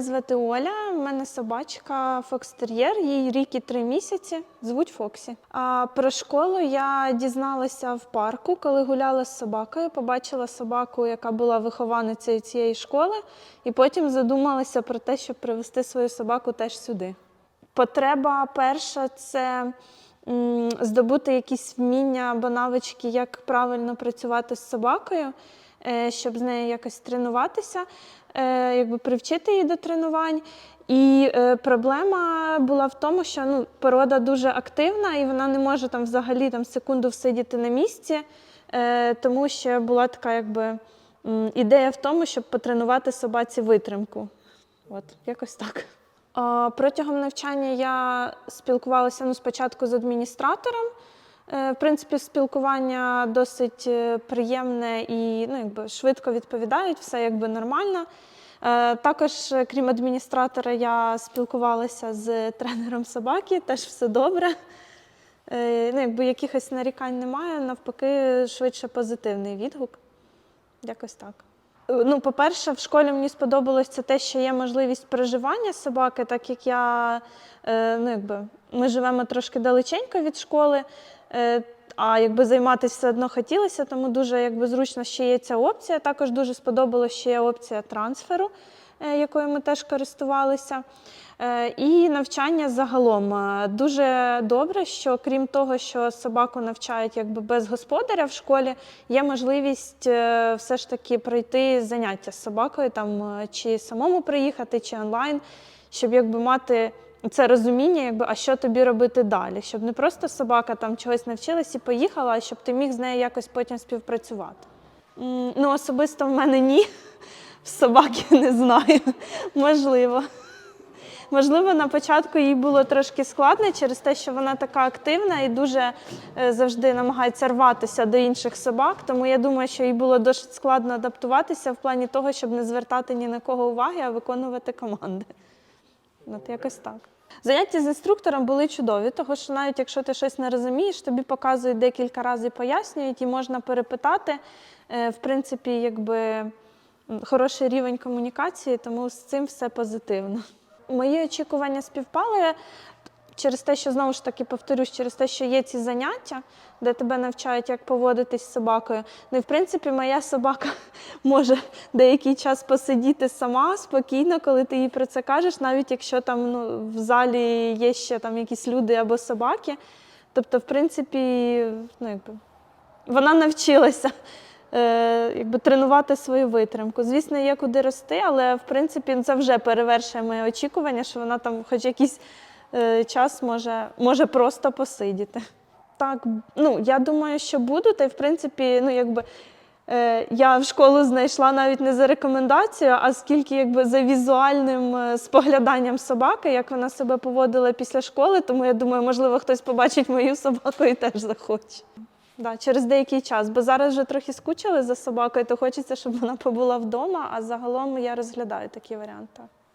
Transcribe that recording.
Звати Оля, в мене собачка фокстер'єр, їй рік і три місяці, звуть Фоксі. А про школу я дізналася в парку, коли гуляла з собакою. Побачила собаку, яка була вихованицею цієї школи, і потім задумалася про те, щоб привезти свою собаку теж сюди. Потреба перша це здобути якісь вміння або навички, як правильно працювати з собакою, щоб з нею якось тренуватися, е, якби привчити її до тренувань. І е, проблема була в тому, що ну, порода дуже активна, і вона не може там взагалі там, секунду всидіти на місці, е, тому що була така якби, ідея в тому, щоб потренувати собаці витримку. От, якось так. Протягом навчання я спілкувалася ну, спочатку з адміністратором. Е, В принципі, спілкування досить е, приємне і ну, якби, швидко відповідають, все якби нормально. Е, Також, крім адміністратора, я спілкувалася з тренером собаки, теж все добре. Ну, якби якихось нарікань немає, навпаки, швидше позитивний відгук. Якось так. Ну, по-перше, в школі мені сподобалось це те, що є можливість проживання собаки, так як я, ну, якби, ми живемо трошки далеченько від школи, а якби займатися все одно хотілося, тому дуже якби, зручно, що є ця опція. Також дуже сподобалося, що є опція трансферу, е, якою ми теж користувалися. Е, І навчання загалом Е, дуже добре, що крім того, що собаку навчають якби без господаря в школі, є можливість е, все ж таки пройти заняття з собакою, там е, чи самому приїхати, чи онлайн, щоб якби мати це розуміння, якби а що тобі робити далі, щоб не просто собака там чогось навчилась і поїхала, а щоб ти міг з нею якось потім співпрацювати. Ну, особисто в мене ні. В собаки не знаю. Можливо. Можливо, на початку їй було трошки складно через те, що вона така активна і дуже е, завжди намагається рватися до інших собак. Тому я думаю, що їй було досить складно адаптуватися в плані того, щоб не звертати ні на кого уваги, а виконувати команди. От якось так. Заняття з інструктором були чудові, тому що навіть якщо ти щось не розумієш, тобі показують декілька разів, пояснюють і можна перепитати. Е, В принципі, якби хороший рівень комунікації, тому з цим все позитивно. Мої очікування співпали через те, що знову ж таки повторюсь, через те, що є ці заняття, де тебе навчають, як поводитись з собакою. Ну і в принципі, моя собака може деякий час посидіти сама спокійно, коли ти їй про це кажеш, навіть якщо там ну, в залі є ще там якісь люди або собаки. Тобто, в принципі, ну якби вона навчилася е, якби, тренувати свою витримку. Звісно, є куди рости, але в принципі це вже перевершує моє очікування, що вона там хоч якийсь е, час може, може просто посидіти. Так, ну я думаю, що буду, та й в принципі, ну якби. е, Я в школу знайшла навіть не за рекомендацією, а скільки якби за візуальним е, спогляданням собаки, як вона себе поводила після школи. Тому я думаю, можливо, хтось побачить мою собаку і теж захоче. Да, через деякий час, бо зараз вже трохи скучили за собакою, то хочеться, щоб вона побула вдома, а загалом я розглядаю такі варіанти.